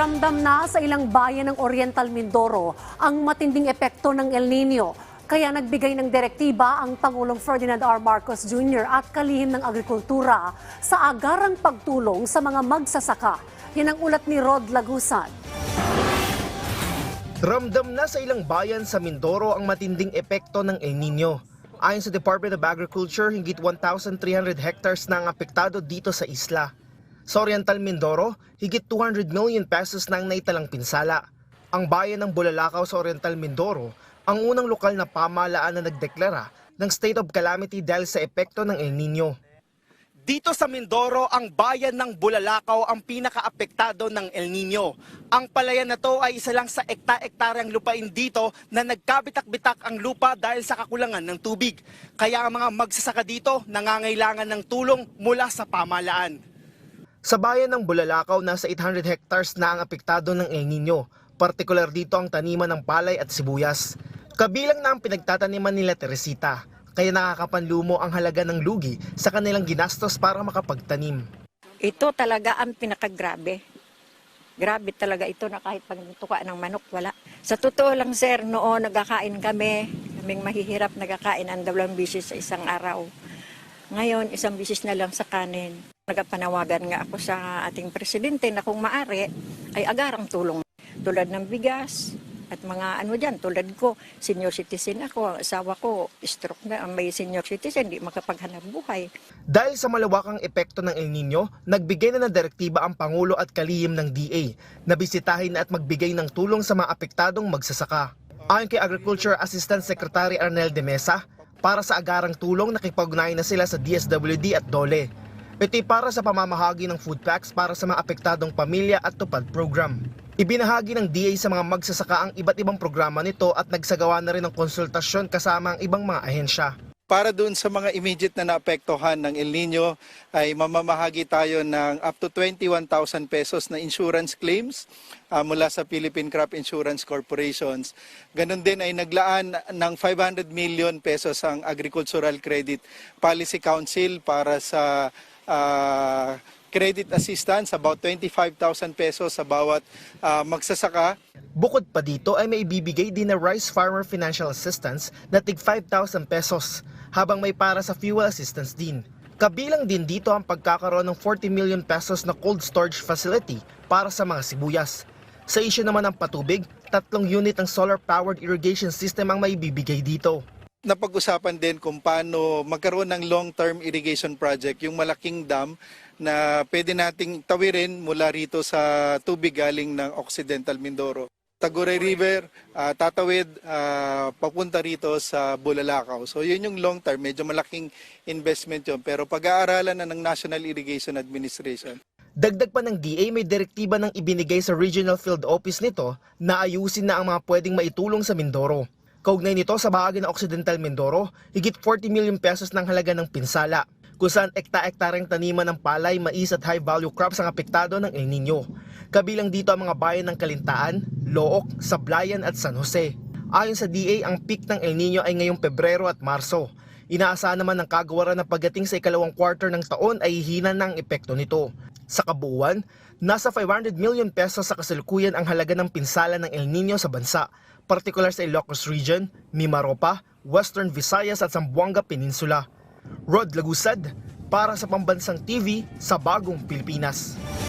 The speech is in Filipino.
Ramdam na sa ilang bayan ng Oriental Mindoro ang matinding epekto ng El Nino. Kaya nagbigay ng direktiba ang Pangulong Ferdinand R. Marcos Jr. at kalihim ng agrikultura sa agarang pagtulong sa mga magsasaka. Yan ang ulat ni Rod Lagusan. Ramdam na sa ilang bayan sa Mindoro ang matinding epekto ng El Nino. Ayon sa Department of Agriculture, higit 1,300 hectares na ang apektado dito sa isla. Sa Oriental Mindoro, higit 200 million pesos na ang naitalang pinsala. Ang bayan ng Bulalakaw sa Oriental Mindoro, ang unang lokal na pamahalaan na nagdeklara ng state of calamity dahil sa epekto ng El Nino. Dito sa Mindoro, ang bayan ng Bulalakaw ang pinakaapektado ng El Nino. Ang palayan na to ay isa lang sa ekta-ektaryang lupain dito na nagkabitak-bitak ang lupa dahil sa kakulangan ng tubig. Kaya ang mga magsasaka dito nangangailangan ng tulong mula sa pamahalaan. Sa bayan ng Bulalakaw, nasa 800 hectares na ang apektado ng El Nino. Partikular dito ang taniman ng palay at sibuyas. Kabilang na ang pinagtataniman nila Teresita, kaya nakakapanlumo ang halaga ng lugi sa kanilang ginastos para makapagtanim. Ito talaga ang pinakagrabe. Grabe talaga ito na kahit pagtuka ng manok, wala. Sa totoo lang, sir, noon nagkakain kami, kaming mahihirap nagkakain ang dalawang bisis sa isang araw. Ngayon, isang bisis na lang sa kanin. Nagpanawagan nga ako sa ating presidente na kung maari, ay agarang tulong. Tulad ng bigas, at mga ano dyan, tulad ko, senior citizen ako, asawa ko, stroke na, may senior citizen, di makapaghanap buhay. Dahil sa malawakang epekto ng El Nino, nagbigay na ng direktiba ang Pangulo at kalihim ng DA na bisitahin at magbigay ng tulong sa mga apektadong magsasaka. Ayon kay Agriculture Assistant Secretary Arnel de Mesa, para sa agarang tulong nakipag-ugnayan na sila sa DSWD at DOLE. Ito'y para sa pamamahagi ng food packs para sa mga apektadong pamilya at tupad program. Ibinahagi ng DA sa mga magsasaka ang iba't ibang programa nito at nagsagawa na rin ng konsultasyon kasama ang ibang mga ahensya. Para doon sa mga immediate na naapektuhan ng El Nino ay mamamahagi tayo ng up to 21,000 pesos na insurance claims ah, mula sa Philippine Crop Insurance Corporations. Ganon din ay naglaan ng 500 million pesos ang Agricultural Credit Policy Council para sa ah, credit assistance about 25,000 pesos sa bawat ah, magsasaka. Bukod pa dito ay may ibibigay din na Rice Farmer Financial Assistance na tig 5,000 pesos habang may para sa fuel assistance din. Kabilang din dito ang pagkakaroon ng 40 million pesos na cold storage facility para sa mga sibuyas. Sa isyu naman ng patubig, tatlong unit ng solar-powered irrigation system ang may bibigay dito. Napag-usapan din kung paano magkaroon ng long-term irrigation project, yung malaking dam na pwede nating tawirin mula rito sa tubig galing ng Occidental Mindoro. Taguray River, ah, tatawid ah, papunta rito sa Bulalakaw. So yun yung long term, medyo malaking investment yun. Pero pag-aaralan na ng National Irrigation Administration. Dagdag pa ng DA may direktiba ng ibinigay sa Regional Field Office nito na ayusin na ang mga pwedeng maitulong sa Mindoro. Kaugnay nito sa bahagi ng Occidental Mindoro, higit 40 million pesos ng halaga ng pinsala, kung saan ekta-ektareng taniman ng palay, mais at high-value crops ang apektado ng El Nino. Kabilang dito ang mga bayan ng Kalintaan, Look, Sablayan at San Jose. Ayon sa DA, ang peak ng El Nino ay ngayong Pebrero at Marso. Inaasahan naman ng kagawaran na pagdating sa ikalawang quarter ng taon ay hihina ng epekto nito. Sa kabuuan, nasa 500 million pesos sa kasalukuyan ang halaga ng pinsala ng El Nino sa bansa, partikular sa Ilocos Region, Mimaropa, Western Visayas at Zamboanga Peninsula. Rod Lagusad, para sa Pambansang TV sa Bagong Pilipinas.